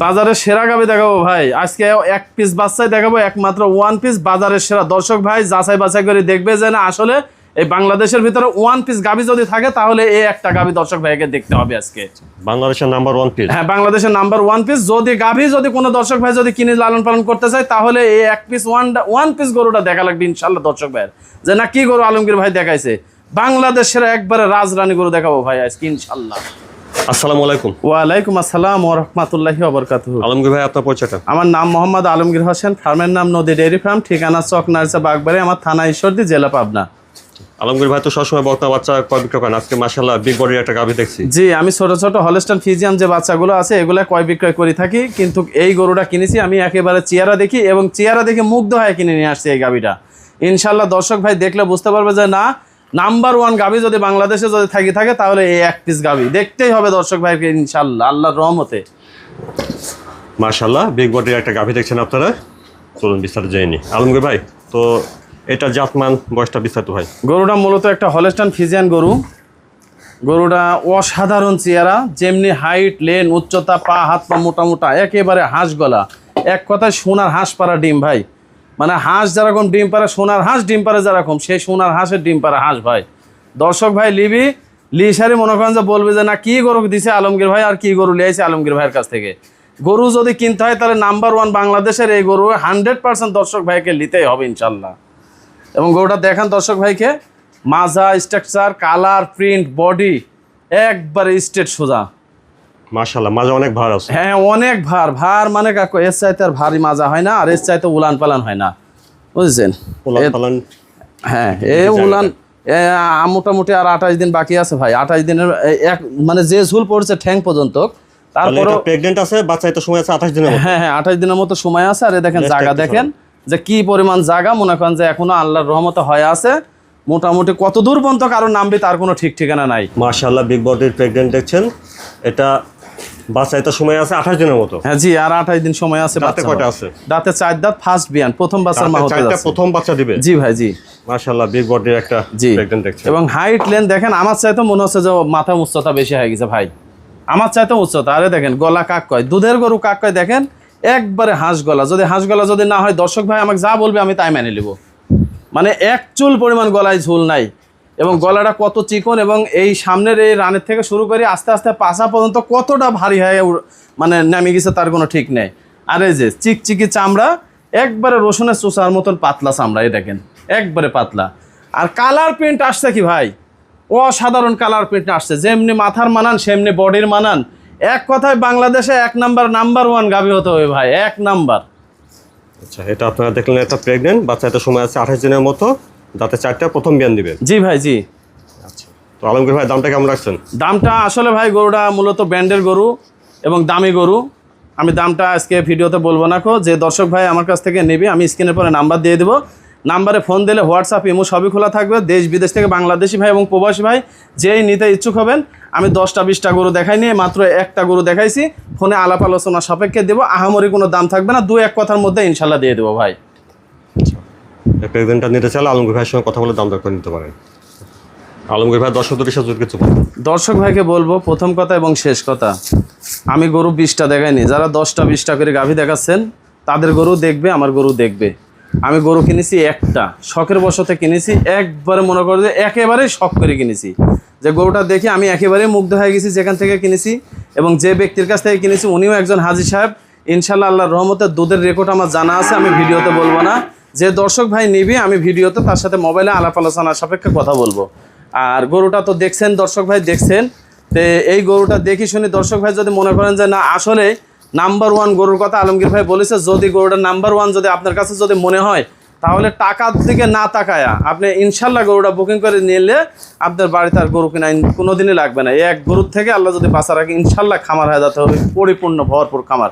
বাজারের সেরা গাবি দেখাবো ভাই। আজকে এক পিস বাচ্চাই দেখাবো একমাত্র ওয়ান পিস বাজারের সেরা। দর্শক ভাই যাচাই বাছাই করে দেখবে যে না আসলে এই বাংলাদেশের ভিতরে ওয়ান পিস গাবি যদি থাকে তাহলে এই একটা গাবি দর্শক ভাইকে দেখতে হবে আজকে। বাংলাদেশের নাম্বার ওয়ান পিস হ্যাঁ বাংলাদেশের নাম্বার ওয়ান পিস যদি গাভী যদি কোনো দর্শক ভাই যদি কিনে লালন পালন করতে চায় তাহলে এই এক পিস ওয়ান ওয়ান পিস গরুটা দেখা লাগবে ইনশাল্লাহ দর্শক ভাইয়ের। যে না কি গরু আলমগীর ভাই দেখাইছে? বাংলাদেশের একবারে রাজরানী গরু দেখাবো ভাই আজকে ইনশাল্লাহ আসসালামু আলাইকুম। ওয়ালাইকুম আসসালাম ও রহমতুল্লাহি ওবরকাতুহু আলমগীর ভাই আপনার পরিচয়টা? আমার নাম মোহাম্মদ আলমগীর হোসেন ফার্মের নাম নদী ডেয়ারি ফার্ম ঠিকানা চক নার্সা বাগবাড়ি আমার থানা ঈশ্বরদী জেলা পাবনা। আলমগীর ভাই তো সবসময় বক্তা বাচ্চা কয় বিক্রয় করেন আজকে মাসাল্লাহ বিগ বডির একটা গাভি দেখছি। জি আমি ছোট ছোট হলস্টান ফিজিয়াম যে বাচ্চাগুলো আছে এগুলো ক্রয় বিক্রয় করে থাকি কিন্তু এই গরুটা কিনেছি আমি একেবারে চেয়ারা দেখি এবং চেয়ারা দেখে মুগ্ধ হয়ে কিনে নিয়ে আসছি এই গাবিটা ইনশাল্লাহ দর্শক ভাই দেখলে বুঝতে পারবে যে না নাম্বার ওয়ান গাবি যদি বাংলাদেশে যদি থাকি থাকে তাহলে এই এক পিস গাবি। দেখতেই হবে দর্শক ভাইকে ইনশাল্লাহ আল্লাহর রহমতে। মাশাল্লাহ বিগ বডির একটা গাভি দেখছেন আপনারা? চলুন বিস্তারিত জেনে আলমগীর ভাই তো এটা জাতমান বয়সটা বিস্তারিত ভাই? গরুটা মূলত একটা হলস্টান ফিজিয়ান গরু। গরুটা অসাধারণ চেহারা যেমনি হাইট লেন উচ্চতা পা হাত পা মোটা মোটা একেবারে হাঁস গলা এক কথায় সোনার হাঁস পাড়া ডিম ভাই। মানে হাঁস যেরকম ডিম পারে সোনার হাঁস ডিম পারে যেরকম, সেই সোনার হাঁসের ডিম পারে হাঁস ভাই। দর্শক ভাই, লিবি লিসারি মনে করেন যে বলবে যে, না, কি গরু দিছে আলমগীর ভাই আর কি গরু লিয়েছে আলমগীর ভাইয়ের কাছ থেকে? গরু যদি কিনতে হয়, তাহলে নাম্বার ওয়ান বাংলাদেশের এই গরু হান্ড্রেড পার্সেন্ট দর্শক ভাইকে নিতেই হবে ইনশাল্লাহ। এবং গরুটা দেখান দর্শক ভাইকে, মাজা স্ট্রাকচার কালার প্রিন্ট বডি একবারে স্টেট সোজা। মাশাল্লাহ মাঝে অনেক ভার আছে। হ্যাঁ অনেক ভার। ভার মানে কাকু এর চাইতে আর ভারী মাজা হয় না আর এর চাইতে উলান পালান হয় না। বুঝছেন? পালান হ্যাঁ এ উলান মোটামুটি আর আঠাশ দিন বাকি আছে ভাই। আঠাশ দিনের এক মানে যে ঝুল পড়ছে ঠ্যাং পর্যন্ত তাহলে তারপরও প্রেগনেন্ট আছে বাচ্চা তো সময় আছে আঠাশ দিনের হ্যাঁ হ্যাঁ আঠাশ দিনের মতো সময় আছে আর দেখেন জায়গা দেখেন যে কি পরিমাণ জায়গা মনে করেন যে এখনও আল্লাহর রহমতে হয়ে আছে। মোটামুটি কত দূর পর্যন্ত কারও নামবে তার কোনো ঠিক ঠিকানা নাই। মাশাল্লাহ বিগ বডির প্রেগনেন্ট দেখছেন। এটা বাচ্চা তো সময় আছে আঠাশ দিনের মতো। হ্যাঁ জি আর আঠাশ দিন সময় আছে দাঁতে কয়টা আছে? দাঁতে চার দাঁত ফার্স্ট বিয়ান প্রথম বাচ্চার মা হতে যাচ্ছে প্রথম বাচ্চা দিবে? জি ভাই জি। মাশাল্লাহ বিগ বডির একটা জি। প্রেগনেন্ট দেখছেন। এবং হাইট লেন দেখেন আমার চাইতে মনে হচ্ছে যে মাথা উচ্চতা বেশি হয়ে গেছে ভাই। আমার চাইতে উচ্চতা আরে দেখেন গলা কাক কয় দুধের গরু কাক কয় দেখেন একবারে হাঁস গলা। যদি হাঁস গলা যদি না হয় দর্শক ভাই আমাকে যা বলবে আমি তাই মেনে নেব। মানে এক চুল পরিমাণ গলায় ঝুল নাই। এবং গলাটা কত চিকন এবং এই সামনের এই রানের থেকে শুরু করে আস্তে আস্তে পাশা পর্যন্ত কতটা ভারী হয়ে মানে নেমে গেছে তার কোনো ঠিক নেই। আর এই যে চিকচিকি চামড়া একবারে রসুনের চোষার মতন পাতলা চামড়া এই দেখেন একবারে পাতলা। আর কালার প্রিন্ট আসছে কি ভাই? অসাধারণ কালার প্রিন্ট আসছে যেমনি মাথার মানান সেমনি বডির মানান। এক কথায় বাংলাদেশে এক নাম্বার নাম্বার ওয়ান গাবি হতে হবে ভাই এক নাম্বার। আচ্ছা এটা আপনারা দেখলেন এটা প্রেগনেন্ট বাচ্চা এটা সময় আছে আঠাশ দিনের মতো। দাঁতে চারটা প্রথম জ্ঞান দিবে। জি ভাই জি। আচ্ছা। তো আলমগীর ভাই দামটা কেমন রাখছেন? দামটা আসলে ভাই গরুটা মূলত ব্র্যান্ডের গরু এবং দামি গরু। আমি দামটা আজকে ভিডিওতে বলব না কো যে দর্শক ভাই আমার কাছ থেকে নেবে আমি স্ক্রিনের পরে নাম্বার দিয়ে দেবো। নাম্বারে ফোন দিলে হোয়াটসঅ্যাপ ইমো সবই খোলা থাকবে। দেশ বিদেশ থেকে বাংলাদেশি ভাই এবং প্রবাসী ভাই যেই নিতে ইচ্ছুক হবেন আমি দশটা বিশটা গরু দেখাই নিয়ে মাত্র একটা গরু দেখাইছি। ফোনে আলাপ আলোচনা সাপেক্ষে দেবো আহামরি কোনো দাম থাকবে না। দু এক কথার মধ্যে ইনশাল্লাহ দিয়ে দেবো ভাই। প্রেগনেন্টটা নিতে চাইলে আলমগীর ভাইয়ের সঙ্গে কথা বলে দাম দর নিতে পারেন। আলমগীর ভাই দর্শকদের হিসাবে যদি কিছু দর্শক ভাইকে বলব, প্রথম কথা এবং শেষ কথা, আমি গরু বিশটা দেখাইনি। যারা দশটা, বিশটা করে গাভী দেখাচ্ছেন, তাদের গরু দেখবে, আমার গরু দেখবে। আমি গরু কিনেছি একটা। শখের বশতে কিনেছি, একবারে মনে করো যে একেবারে শখ করে কিনেছি। যে গরুটা দেখে আমি একেবারে মুগ্ধ হয়ে গেছি যেখান থেকে কিনেছি এবং যে ব্যক্তির কাছ থেকে কিনেছি, উনিও একজন হাজি সাহেব। ইনশাল্লাহ আল্লাহর রহমতের দুধের রেকর্ড আমার জানা আছে, আমি ভিডিওতে বলব না। যে দর্শক ভাই নিবি, আমি ভিডিওতে তার সাথে মোবাইলে আলাপ আলোচনা সাপেক্ষে কথা বলব। আর গরুটা তো দেখছেন দর্শক ভাই, দেখছেন? তো এই গরুটা দেখি শুনি দর্শক ভাই যদি মনে করেন যে না, আসলে নাম্বার ওয়ান গরুর কথা আলমগীর ভাই বলেছে, যদি গরুটা নাম্বার ওয়ান যদি আপনার কাছে যদি মনে হয়, তাহলে টাকার দিকে না তাকায়া আপনি ইনশাল্লাহ গরুটা বুকিং করে নিলে আপনার বাড়িতে আর গরু কিনা কোনোদিনই লাগবে না। এক গরুর থেকে আল্লাহ যদি বাঁচা রাখে ইনশাল্লাহ খামার হয়ে যেতে হবে, পরিপূর্ণ, ভরপুর খামার।